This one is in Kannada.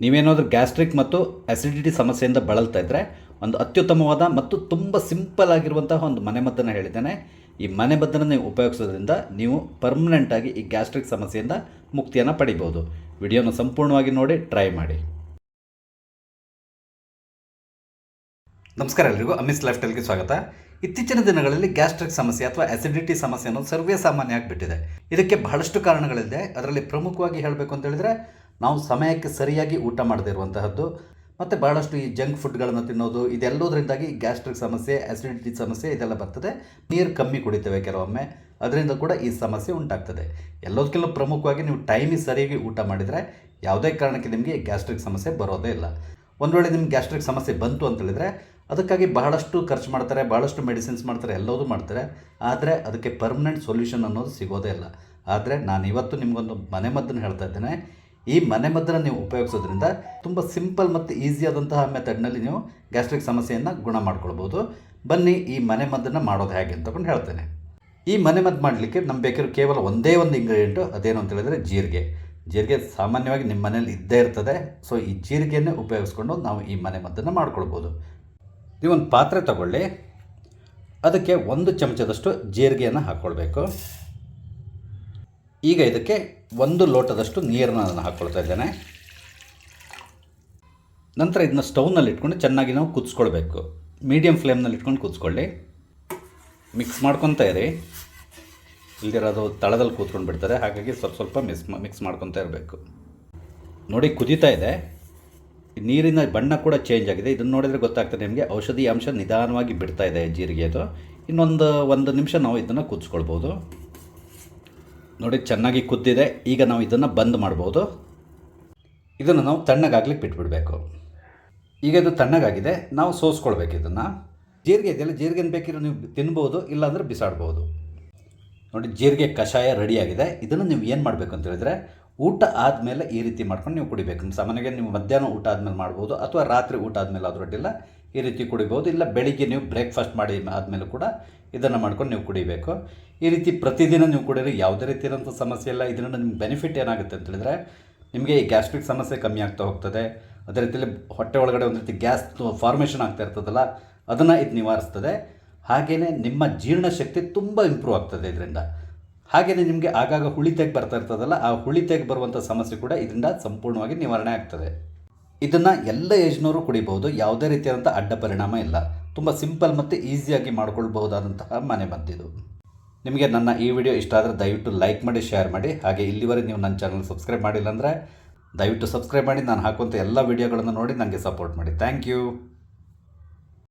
ನೀವೇನಾದರೂ ಗ್ಯಾಸ್ಟ್ರಿಕ್ ಮತ್ತು ಅಸಿಡಿಟಿ ಸಮಸ್ಯೆಯಿಂದ ಬಳಲ್ತಾ ಇದ್ದರೆ ಒಂದು ಅತ್ಯುತ್ತಮವಾದ ಮತ್ತು ತುಂಬ ಸಿಂಪಲ್ ಆಗಿರುವಂತಹ ಒಂದು ಮನೆಮದ್ದನ್ನು ಹೇಳಿದ್ದೇನೆ. ಈ ಮನೆಮದ್ದನ್ನು ನೀವು ಉಪಯೋಗಿಸೋದ್ರಿಂದ ನೀವು ಪರ್ಮನೆಂಟಾಗಿ ಈ ಗ್ಯಾಸ್ಟ್ರಿಕ್ ಸಮಸ್ಯೆಯಿಂದ ಮುಕ್ತಿಯನ್ನು ಪಡಿಬೋದು ವಿಡಿಯೋನ ಸಂಪೂರ್ಣವಾಗಿ ನೋಡಿ ಟ್ರೈ ಮಾಡಿ. ನಮಸ್ಕಾರ ಎಲ್ರಿಗೂ, ಅಮಿಸ್ ಲೈಫ್ ಸ್ವಾಗತ. ಇತ್ತೀಚಿನ ದಿನಗಳಲ್ಲಿ ಗ್ಯಾಸ್ಟ್ರಿಕ್ ಸಮಸ್ಯೆ ಅಥವಾ ಅಸಿಡಿಟಿ ಸಮಸ್ಯೆ ಅನ್ನೋದು ಸರ್ವೇ ಸಾಮಾನ್ಯ ಆಗಿಬಿಟ್ಟಿದೆ. ಇದಕ್ಕೆ ಬಹಳಷ್ಟು ಕಾರಣಗಳಿದೆ. ಅದರಲ್ಲಿ ಪ್ರಮುಖವಾಗಿ ಹೇಳಬೇಕು ಅಂತ ಹೇಳಿದ್ರೆ ನಾವು ಸಮಯಕ್ಕೆ ಸರಿಯಾಗಿ ಊಟ ಮಾಡದೇ ಇರುವಂತಹದ್ದು, ಮತ್ತು ಬಹಳಷ್ಟು ಈ ಜಂಕ್ ಫುಡ್ಗಳನ್ನು ತಿನ್ನೋದು, ಇದೆಲ್ಲೋದ್ರಿಂದಾಗಿ ಗ್ಯಾಸ್ಟ್ರಿಕ್ ಸಮಸ್ಯೆ ಆ್ಯಸಿಡಿಟಿ ಸಮಸ್ಯೆ ಇದೆಲ್ಲ ಬರ್ತದೆ. ನೀರು ಕಮ್ಮಿ ಕುಡಿತೇವೆ ಕೆಲವೊಮ್ಮೆ. ಅದರಿಂದ ಕೂಡ ಈ ಸಮಸ್ಯೆ ಉಂಟಾಗ್ತದೆ. ಎಲ್ಲದಕ್ಕಿಂತ ಪ್ರಮುಖವಾಗಿ ನೀವು ಟೈಮಿಗೆ ಸರಿಯಾಗಿ ಊಟ ಮಾಡಿದರೆ ಯಾವುದೇ ಕಾರಣಕ್ಕೆ ನಿಮಗೆ ಗ್ಯಾಸ್ಟ್ರಿಕ್ ಸಮಸ್ಯೆ ಬರೋದೇ ಇಲ್ಲ. ಒಂದು ವೇಳೆ ನಿಮ್ಗೆ ಗ್ಯಾಸ್ಟ್ರಿಕ್ ಸಮಸ್ಯೆ ಬಂತು ಅಂತೇಳಿದರೆ ಅದಕ್ಕಾಗಿ ಬಹಳಷ್ಟು ಖರ್ಚು ಮಾಡ್ತಾರೆ, ಬಹಳಷ್ಟು ಮೆಡಿಸಿನ್ಸ್ ಮಾಡ್ತಾರೆ, ಎಲ್ಲದೂ ಮಾಡ್ತಾರೆ. ಆದರೆ ಅದಕ್ಕೆ ಪರ್ಮನೆಂಟ್ ಸೊಲ್ಯೂಷನ್ ಅನ್ನೋದು ಸಿಗೋದೇ ಇಲ್ಲ. ಆದರೆ ನಾನು ಇವತ್ತು ನಿಮಗೊಂದು ಮನೆಮದ್ದನ್ನು ಹೇಳ್ತಾ ಇದ್ದೇನೆ. ಈ ಮನೆಮದ್ದನ್ನು ನೀವು ಉಪಯೋಗಿಸೋದ್ರಿಂದ ತುಂಬ ಸಿಂಪಲ್ ಮತ್ತು ಈಸಿಯಾದಂತಹ ಮೆಥಡ್ನಲ್ಲಿ ನೀವು ಗ್ಯಾಸ್ಟ್ರಿಕ್ ಸಮಸ್ಯೆಯನ್ನು ಗುಣ ಮಾಡ್ಕೊಳ್ಬೋದು. ಬನ್ನಿ ಈ ಮನೆಮದ್ದನ್ನು ಮಾಡೋದು ಹೇಗೆ ಅಂತಕೊಂಡು ಹೇಳ್ತೇನೆ. ಈ ಮನೆಮದ್ದು ಮಾಡಲಿಕ್ಕೆ ನಮ್ಗೆ ಬೇಕಿರೋ ಕೇವಲ ಒಂದೇ ಒಂದು ಇಂಗ್ರೀಡಿಯೆಂಟು ಅದೇನು ಅಂತ ಹೇಳಿದರೆ ಜೀರಿಗೆ. ಜೀರಿಗೆ ಸಾಮಾನ್ಯವಾಗಿ ನಿಮ್ಮ ಮನೇಲಿ ಇದ್ದೇ ಇರ್ತದೆ. ಸೊ ಈ ಜೀರಿಗೆಯನ್ನೇ ಉಪಯೋಗಿಸ್ಕೊಂಡು ನಾವು ಈ ಮನೆಮದ್ದನ್ನು ಮಾಡ್ಕೊಳ್ಬೋದು. ನೀವೊಂದು ಪಾತ್ರೆ ತಗೊಳ್ಳಿ. ಅದಕ್ಕೆ ಒಂದು ಚಮಚದಷ್ಟು ಜೀರಿಗೆಯನ್ನು ಹಾಕ್ಕೊಳ್ಬೇಕು ಈಗ ಇದಕ್ಕೆ ಒಂದು ಲೋಟದಷ್ಟು ನೀರನ್ನು ನಾನು ಹಾಕ್ಕೊಳ್ತಾ ಇದ್ದೇನೆ. ನಂತರ ಇದನ್ನ ಸ್ಟೌವ್ನಲ್ಲಿ ಇಟ್ಕೊಂಡು ಚೆನ್ನಾಗಿ ನಾವು ಕುದಿಸ್ಕೊಳ್ಬೇಕು. ಮೀಡಿಯಮ್ ಫ್ಲೇಮ್ನಲ್ಲಿ ಇಟ್ಕೊಂಡು ಕುದಿಸ್ಕೊಳ್ಳಿ. ಮಿಕ್ಸ್ ಮಾಡ್ಕೊತಾ ಇರಿ. ಇಲ್ದಿರೋದು ತಳದಲ್ಲಿ ಕೂತ್ಕೊಂಡು ಬಿಡ್ತಾರೆ. ಹಾಗಾಗಿ ಸ್ವಲ್ಪ ಸ್ವಲ್ಪ ಮಿಸ್ ಮಿಕ್ಸ್ ಮಾಡ್ಕೊತಾ ಇರಬೇಕು. ನೋಡಿ ಕುದೀತಾ ಇದೆ. ನೀರಿನ ಬಣ್ಣ ಕೂಡ ಚೇಂಜ್ ಆಗಿದೆ. ಇದನ್ನು ನೋಡಿದರೆ ಗೊತ್ತಾಗ್ತದೆ ನಿಮಗೆ. ಔಷಧಿ ಅಂಶ ನಿಧಾನವಾಗಿ ಬಿಡ್ತಾ ಇದೆ ಜೀರಿಗೆದು ಇನ್ನೊಂದು ಒಂದು ನಿಮಿಷ ನಾವು ಇದನ್ನು ಕುದಿಸ್ಕೊಳ್ಬೋದು. ನೋಡಿ, ಚೆನ್ನಾಗಿ ಕುದ್ದಿದೆ. ಈಗ ನಾವು ಇದನ್ನು ಬಂದ್ ಮಾಡ್ಬೋದು. ಇದನ್ನು ನಾವು ತಣ್ಣಗಾಗ್ಲಿಕ್ಕೆ ಬಿಟ್ಬಿಡಬೇಕು. ಈಗ ಇದು ತಣ್ಣಗಾಗಿದೆ. ನಾವು ಸೋಸ್ಕೊಳ್ಬೇಕು ಇದನ್ನು. ಜೀರಿಗೆ ಇದೆಯಲ್ಲ, ಜೀರಿಗೆನ ಬೇಕಿರೋ ನೀವು ತಿನ್ಬೋದು, ಇಲ್ಲಾಂದರೆ ಬಿಸಾಡ್ಬೋದು. ನೋಡಿ, ಜೀರಿಗೆ ಕಷಾಯ ರೆಡಿಯಾಗಿದೆ. ಇದನ್ನು ನೀವು ಏನು ಮಾಡಬೇಕು ಅಂತ ಹೇಳಿದ್ರೆ, ಊಟ ಆದಮೇಲೆ ಈ ರೀತಿ ಮಾಡ್ಕೊಂಡು ನೀವು ಕುಡಿಬೇಕು. ಸಾಮಾನ್ಯವಾಗಿ ನೀವು ಮಧ್ಯಾಹ್ನ ಊಟ ಆದಮೇಲೆ ಮಾಡ್ಬೋದು, ಅಥವಾ ರಾತ್ರಿ ಊಟ ಆದಮೇಲೆ ಆದರೂ ಅಡ್ಡಿಲ್ಲ. ಈ ರೀತಿ ಕುಡಿಬೋದು. ಇಲ್ಲ ಬೆಳಿಗ್ಗೆ ನೀವು ಬ್ರೇಕ್ಫಾಸ್ಟ್ ಮಾಡಿ ಆದಮೇಲೆ ಕೂಡ ಇದನ್ನು ಮಾಡ್ಕೊಂಡು ನೀವು ಕುಡಿಬೇಕು. ಈ ರೀತಿ ಪ್ರತಿದಿನ ನೀವು ಕುಡಿದ್ರೆ ಯಾವುದೇ ರೀತಿಯಾದಂಥ ಸಮಸ್ಯೆ ಇಲ್ಲ. ಇದರಿಂದ ನಿಮ್ಗೆ ಬೆನಿಫಿಟ್ ಏನಾಗುತ್ತೆ ಅಂತ ಹೇಳಿದ್ರೆ, ನಿಮಗೆ ಈ ಗ್ಯಾಸ್ಟ್ರಿಕ್ ಸಮಸ್ಯೆ ಕಮ್ಮಿ ಆಗ್ತಾ ಹೋಗ್ತದೆ. ಅದೇ ರೀತಿಯಲ್ಲಿ ಹೊಟ್ಟೆ ಒಳಗಡೆ ಒಂದು ರೀತಿ ಗ್ಯಾಸ್ ಫಾರ್ಮೇಷನ್ ಆಗ್ತಾ ಇರ್ತದಲ್ಲ, ಅದನ್ನು ಇದು ನಿವಾರಿಸ್ತದೆ. ಹಾಗೆಯೇ ನಿಮ್ಮ ಜೀರ್ಣಶಕ್ತಿ ತುಂಬ ಇಂಪ್ರೂವ್ ಆಗ್ತದೆ ಇದರಿಂದ. ಹಾಗೆಯೇ ನಿಮಗೆ ಆಗಾಗ ಹುಳಿತೆಗೆ ಬರ್ತಾ ಇರ್ತದಲ್ಲ, ಆ ಹುಳಿತೆಗೆ ಬರುವಂಥ ಸಮಸ್ಯೆ ಕೂಡ ಇದರಿಂದ ಸಂಪೂರ್ಣವಾಗಿ ನಿವಾರಣೆ ಆಗ್ತದೆ. ಇದನ್ನು ಎಲ್ಲ ಏಜ್ನವರು ಕುಡಿಬಹುದು. ಯಾವುದೇ ರೀತಿಯಾದಂಥ ಅಡ್ಡ ಪರಿಣಾಮ ಇಲ್ಲ. ತುಂಬ ಸಿಂಪಲ್ ಮತ್ತು ಈಸಿಯಾಗಿ ಮಾಡಿಕೊಳ್ಬಹುದಾದಂತಹ ಮನೆ ಮದ್ದಿದು. ನಿಮಗೆ ನನ್ನ ಈ ವಿಡಿಯೋ ಇಷ್ಟ ಆದರೆ ದಯವಿಟ್ಟು ಲೈಕ್ ಮಾಡಿ, ಶೇರ್ ಮಾಡಿ. ಹಾಗೆ ಇಲ್ಲಿವರೆಗೆ ನೀವು ನನ್ನ ಚಾನಲ್ ಸಬ್ಸ್ಕ್ರೈಬ್ ಮಾಡಿಲ್ಲ ಅಂದರೆ ದಯವಿಟ್ಟು ಸಬ್ಸ್ಕ್ರೈಬ್ ಮಾಡಿ. ನಾನು ಹಾಕುವಂಥ ಎಲ್ಲ ವಿಡಿಯೋಗಳನ್ನು ನೋಡಿ ನನಗೆ ಸಪೋರ್ಟ್ ಮಾಡಿ. Thank you.